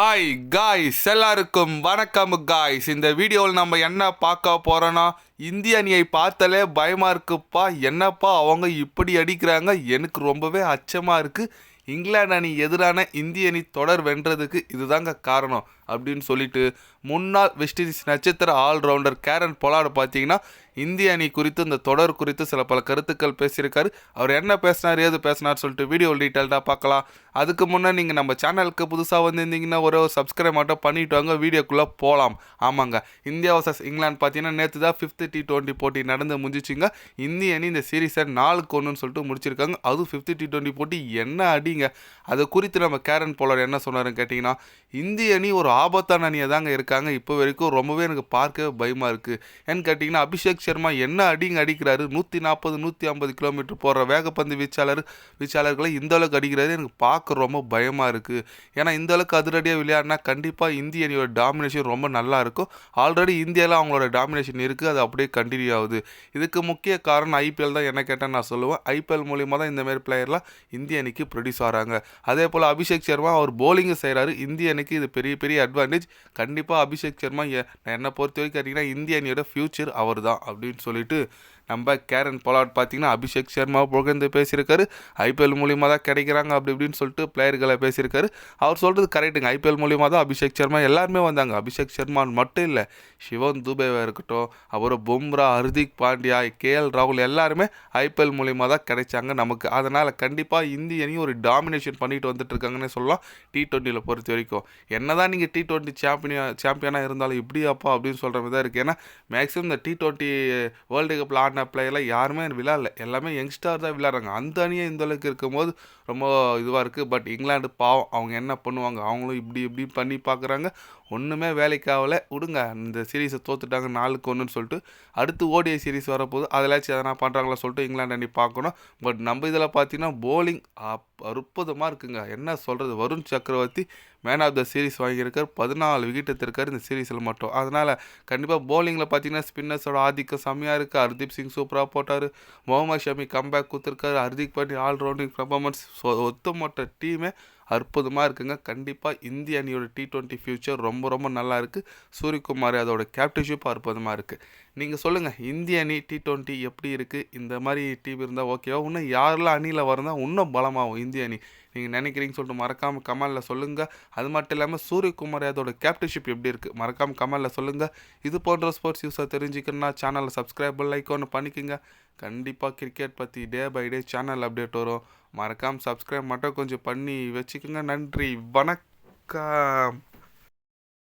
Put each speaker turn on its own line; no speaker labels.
Hi guys எல்லாருக்கும் வணக்கம் guys இந்த வீடியோவில் நம்ம என்ன பார்க்க போகிறோன்னா இந்திய அணியை பார்த்தாலே பயமாக இருக்குப்பா. என்னப்பா அவங்க இப்படி அடிக்கிறாங்க? எனக்கு ரொம்பவே அச்சமாக இருக்குது இங்கிலாந்து அணி எதிரான இந்திய அணி தொடர் வென்றதுக்கு இதுதாங்க காரணம். அப்படின்னு சொல்லிட்டு முன்னாள் வெஸ்ட் இண்டீஸ் நட்சத்திர ஆல்ரவுண்டர் கேரன் பொலாடு பார்த்தீங்கன்னா இந்திய அணி குறித்து இந்த தொடர் குறித்து சில பல கருத்துக்கள் பேசியிருக்காரு. அவர் என்ன பேசினார் ஏது பேசினார் சொல்லிட்டு வீடியோ டீட்டெயில்டாக பார்க்கலாம். அதுக்கு முன்னே நீங்கள் நம்ம சேனலுக்கு புதுசாக வந்திருந்தீங்கன்னா ஒரே ஒரு சப்ஸ்கிரைப் மட்டும் பண்ணிட்டு வாங்க வீடியோக்குள்ளே போகலாம் ஆமாங்க இந்தியா வர்சஸ் இங்கிலாந்து பார்த்தீங்கன்னா நேற்று தான் ஃபிஃப்த்து டி டுவெண்ட்டி போட்டி நடந்து முடிஞ்சிச்சுங்க. இந்திய அணி இந்த சீரீஸை நாலுக்கு ஒன்றுன்னு சொல்லிட்டு முடிச்சிருக்காங்க. அதுவும் ஃபிஃப்த்து டி டுவெண்ட்டி போட்டி என்ன அடிங்க? அது குறித்து நம்ம கேரன் போலர் என்ன சொன்னாருன்னு கேட்டிங்கன்னா இந்திய அணி ஒரு ஆபத்தான அணியை தாங்க இருக்காங்க. இப்போ வரைக்கும் ரொம்பவே எனக்கு பார்க்கவே பயமாக இருக்குது ஏன்னு கேட்டிங்கன்னா அபிஷேக் சர்மா என்ன அடிங்க அடிக்கிறாரு? நூற்றி நாற்பது நூற்றி ஐம்பது கிலோமீட்டர் போகிற வேகப்பந்து வீச்சாளர் வீச்சாளர்களை இந்த அளவுக்கு அடிக்கிறாரு. எனக்கு பார்க்க ரொம்ப பயமாக இருக்குது ஏன்னா இந்த அளவுக்கு அதிரடியாக விளையாடினா கண்டிப்பாக இந்திய அணியோட டாமினேஷன் ரொம்ப நல்லா இருக்கும். ஆல்ரெடி இந்தியாவில் அவங்களோட டாமினேஷன் இருக்குது அது அப்படியே கண்டினியூ ஆகுது. இதுக்கு முக்கிய காரணம் ஐபிஎல் தான். என்ன கேட்டால் நான் சொல்லுவேன். ஐபிஎல் மூலியமாக தான் இந்தமாரி பிளேயர்லாம் இந்திய அணிக்கு ப்ரொடியூஸ் ஆகிறாங்க அதே போல் அபிஷேக் சர்மா அவர் போலிங்கும் செய்கிறாரு இந்திய அணிக்கு இது பெரிய பெரிய அட்வான்டேஜ் கண்டிப்பாக அபிஷேக் சர்மா நான் என்னை பொறுத்த வரைக்கும் கேட்டிங்கன்னா இந்திய அணியோட ஃப்யூச்சர் அவர் தான் அப்படின்னு சொல்லிட்டு நம்ம கேரன் போலாட் பார்த்தீங்கன்னா அபிஷேக் சர்மா புகழ்ந்து பேசியிருக்காரு. ஐபிஎல் மூலியமாக தான் கிடைக்கிறாங்க அப்படி இப்படின்னு சொல்லிட்டு பிளேயர்களை பேசியிருக்காரு. அவர் சொல்கிறது கரெக்டுங்க ஐபிஎல் மூலியமாக தான் அபிஷேக் சர்மா எல்லாருமே வந்தாங்க. அபிஷேக் சர்மா மட்டும் இல்லை சிவன் துபேவாக இருக்கட்டும் அப்புறம் பும்ரா ஹர்திக் பாண்டியா கேஎல் ராகுல் எல்லாருமே ஐபிஎல் மூலியமாக தான் கிடைச்சாங்க நமக்கு. அதனால் கண்டிப்பாக இந்திய ஒரு டாமினேஷன் பண்ணிட்டு வந்துட்டு இருக்காங்கன்னு சொல்லலாம். டி டுவெண்ட்டியில் பொறுத்த வரைக்கும். என்னதான் நீங்கள் டி டுவெண்ட்டி சாம்பியனாக சாம்பியனாக இருந்தாலும் இப்படியாப்பா அப்படின்னு சொல்கிற மாதிரி தான் இருக்குது ஏன்னா மேக்ஸிமம் இந்த டி டுவெண்ட்டி வேர்ல்டு கப்பில் ஆடின பிளேயர்லாம் யாருமே விளையாடல. எல்லாமே யங்ஸ்டார் தான் விளாட்றாங்க அந்த அணியே இந்த அளவுக்கு இருக்கும்போது ரொம்ப இதுவாக இருக்குது பட் இங்கிலாந்து பாவம். அவங்க என்ன பண்ணுவாங்க? அவங்களும் இப்படி இப்படி பண்ணி பார்க்குறாங்க ஒன்றுமே வேலைக்கு விடுங்க. இந்த சீரீஸை தோத்துட்டாங்க. நாளுக்கு ஒன்றுன்னு சொல்லிட்டு அடுத்து ஓடிஐ சீரிஸ் வரப்போகுது. அதிலாச்சும் எதனா பண்ணுறாங்களா சொல்லிட்டு இங்கிலாந்து அணி பார்க்கணும். பட் நம்ம இதில் பார்த்தீங்கன்னா போலிங் அற்புதமாக இருக்குங்க. என்ன சொல்கிறது Varun Chakravarthy man of the series வாங்கியிருக்கார். பதினாலு விக்கெட் எடுத்திருக்காரு இந்த சீரீஸில் மட்டும். அதனால் கண்டிப்பாக போலிங்கில் பார்த்தீங்கன்னா ஸ்பின்னர்ஸோட ஆதிக்கம் செம்மையாக இருக்குது ஹர்தீப் சிங் சூப்பராக போட்டார். முகமது ஷமி கம்பேக் கொடுத்துருக்காரு. Hardik Pandya all rounding performance ஒத்துமொட்ட டீமே அற்புதமாக இருக்குங்க. கண்டிப்பாக இந்திய அணியோட டி ட்வெண்ட்டி ஃபியூச்சர் ரொம்ப ரொம்ப நல்லா இருக்குது சூரியகுமார் அதோட கேப்டன்ஷிப் அற்புதமாக இருக்குது நீங்கள் சொல்லுங்கள் இந்திய அணி டி ட்வெண்ட்டி எப்படி இருக்குது இந்த மாதிரி டீம் இருந்தால் ஓகேவா இன்னும் யாரெல்லாம் அணியில் வரந்தா இன்னும் பலமாகும் இந்திய அணி. நீங்கள் நினைக்கிறீங்கன்னு சொல்லிட்டு மறக்காமல் கமலில் சொல்லுங்கள் அது மட்டும் இல்லாமல் சூரியகுமார் யாதோட கேப்டன்ஷிப் எப்படி இருக்குது மறக்காமல் கமலில் சொல்லுங்கள் இது போன்ற ஸ்போர்ட்ஸ் யூஸை தெரிஞ்சுக்கணும்னா சேனலை சப்ஸ்கிரைப் லைக் ஒன்று பண்ணிக்கோங்க. கண்டிப்பாக கிரிக்கெட் பற்றி day by day channel update வரும். மறக்காமல் சப்ஸ்கிரைப் மட்டும் கொஞ்சம் பண்ணி வச்சுக்கோங்க. நன்றி. வணக்கம்.